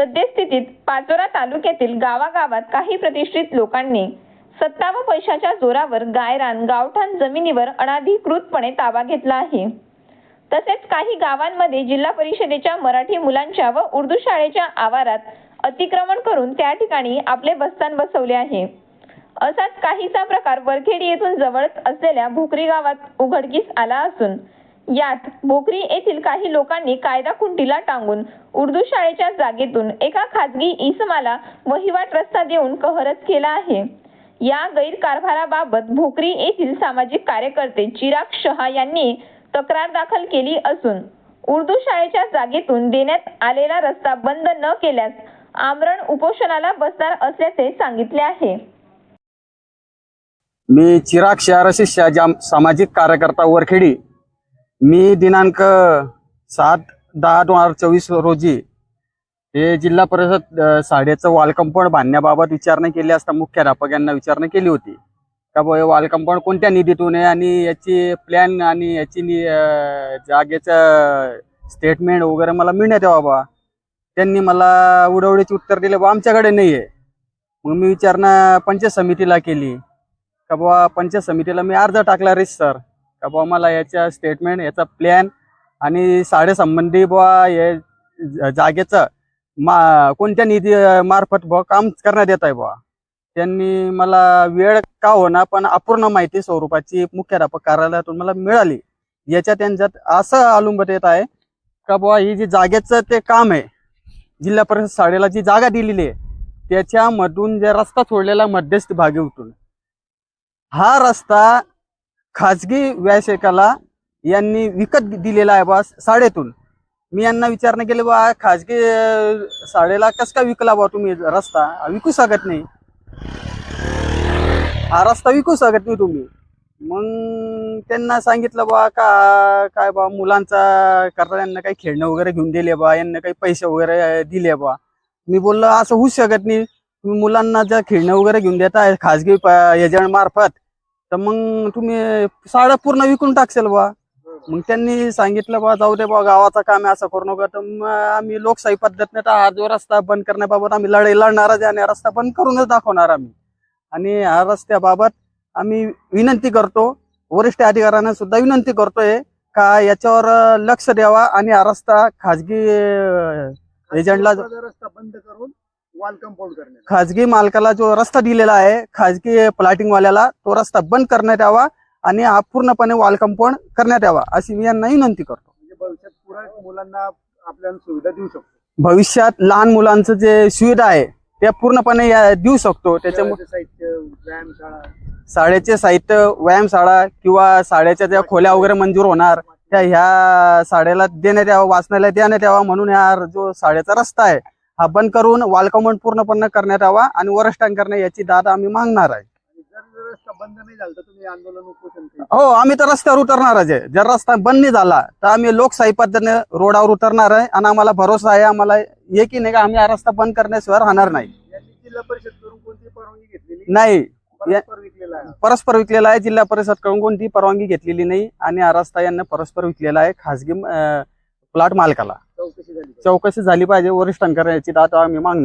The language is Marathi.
सद्यस्थितीत पाचोरा तालुक्यातील गावागावात काही प्रतिष्ठित लोकांनी सत्ता व पैशाच्या जोरावर गायरान गावठाण जमिनीवर अनाधिकृतपणे ताबा घेतला आहे. तसेच काही गावांमध्ये जिल्हा परिषदेच्या मराठी मुलांच्या व उर्दू शाळेच्या आवारात अतिक्रमण करून त्या ठिकाणी आपले बस्तान बसवले आहे. असाच काहीसा प्रकार वरखेडी येथून जवळच असलेल्या भोकरी गावात उघडकीस आला असून यात भोकरी येथील काही लोकांनी कायदा खुंटीला टांगून उर्दू शाळेच्या जागेतून एका खाजगी इसमाला वहिवाट रस्ता देऊन कहरच केला आहे. या गैरकारभाराबाबत भोकरी येथील सामाजिक कार्यकर्ते चिराग शहा यांनी तक्रार दाखल केली असून उर्दू शाळेच्या जागेतून देण्यात आलेला रस्ता बंद न केल्यास आमरण उपोषणाला बसणार असल्याचे सांगितले आहे. मी चिराग शहराशी सामाजिक कार्यकर्ता वरखेडी मी दिनांक सात दहा दोन हजार चोवीस रोजी हे जिल्हा परिषद साडेचं शाळेचं वॉल कंपाऊंड बांधण्याबाबत विचारणा केली असता मुख्याध्यापक यांना विचारणा केली होती. का बुवा हे वॉल कंपाऊंड कोणत्या निधीतून आहे आणि याची प्लॅन आणि याची नि- जागेचं स्टेटमेंट वगैरे मला मिळण्यात यावं बा. त्यांनी मला उडवडीचे उत्तर दिले बा आमच्याकडे नाही आहे. मग मी विचारणा पंचायत समितीला केली. का बुवा पंचायत समितीला मी अर्ज टाकला रे सर. का बुवा मला याच्या स्टेटमेंट याचा प्लॅन आणि शाळेसंबंधी बुवा हे जागेचं मा कोणत्या निधी मार्फत बुवा काम करण्यात येत आहे बुवा. त्यांनी मला वेळ का होणार पण अपूर्ण माहिती स्वरूपाची मुख्याध्यापक कार्यालयातून मला मिळाली. याच्या त्यांच्यात असं आलुंबत येत आहे का बुवा ही जी जागेचं ते काम आहे जिल्हा परिषद शाळेला जी जागा दिलेली आहे त्याच्यामधून जे रस्ता सोडलेला मध्यस्थ भागी उठून हा रस्ता खाजगी व्यावसायिकाला यांनी विकत दिलेला आहे बा साडेतून. मी यांना विचारणा केली बा खाजगी साडेला कस का विकला बा तुम्ही रस्ता? विकू शकत नाही. हा रस्ता विकू शकत नाही तुम्ही. मग त्यांना सांगितलं बा का काय बा मुलांचा करता यांना काही खेळणं वगैरे घेऊन दिले बा यांना काही पैसे वगैरे दिले बा मी बोललो असं होऊच शकत नाही. तुम्ही मुलांना जर खेळणं वगैरे घेऊन देताय खाजगी प- एजंट मार्फत तर मग तुम्ही साड्या पूर्ण विकून टाकशाल बा मग त्यांनी सांगितलं बा जाऊ दे बा गावाचा काम आहे असं करू नका. तर मग आम्ही लोकशाही पद्धतीने तर हा जो रस्ता बंद करण्याबाबत आम्ही लढाई लढणारच आहे आणि रस्ता बंद करूनच दाखवणार आम्ही. आणि ह्या रस्त्याबाबत आम्ही विनंती करतो वरिष्ठ अधिकाऱ्यांना सुद्धा विनंती करतोय का याच्यावर लक्ष द्यावा आणि हा रस्ता खाजगी एजंटला रस्ता बंद करून वॉल कंपाऊंड करण्यात खाजगी मालकाला जो रस्ता दिलेला आहे खाजगी प्लॉटिंग वाल्याला तो रस्ता बंद करण्यात यावा आणि हा पूर्णपणे वॉल कंपाऊंड करण्यात यावा अशी मी यांना विनंती करतो. म्हणजे भविष्यात पुरा मुलांना आपल्याला सुविधा देऊ शकतो. भविष्यात लहान मुलांचं जे सुविधा आहे त्या पूर्णपणे या- देऊ शकतो. त्याच्यामुळे शाळेचं साहित्य व्यायामशाळा शाळेचे साहित्य व्यायामशाळा किंवा शाळेच्या ज्या खोल्या वगैरे मंजूर होणार त्या ह्या शाळेला देण्यात यावं वाचनालय देण्यात यावा म्हणून हा जो शाळेचा रस्ता आहे हा बंद करून वॉल कंपाऊंड पूर्णपणे करण्यात यावा आणि वरिष्ठांकडनं याची दाद आम्ही मागणार आहे. हो आम्ही तर रस्त्यावर उतरणारच आहे. जर रस्ता बंद नाही झाला तर आम्ही लोकशाही पद्धतीने रोडावर उतरणार आहे आणि आम्हाला भरोसा आहे आम्हाला हे की नाही का आम्ही हा रस्ता बंद करण्याशिवाय राहणार नाही. जिल्हा परिषद करून कोणती परवानगी घेतलेली नाही. परस्पर विकलेला आहे परस्पर विकलेला आहे जिल्हा परिषदकडून कोणती परवानगी घेतलेली नाही आणि हा रस्ता यांना परस्पर विकलेला आहे खासगी प्लॉट मालकाला. चौकशी झाली पाहिजे. चौकशी झाली वरिष्ठांकडे याची दाद आम्ही मागणार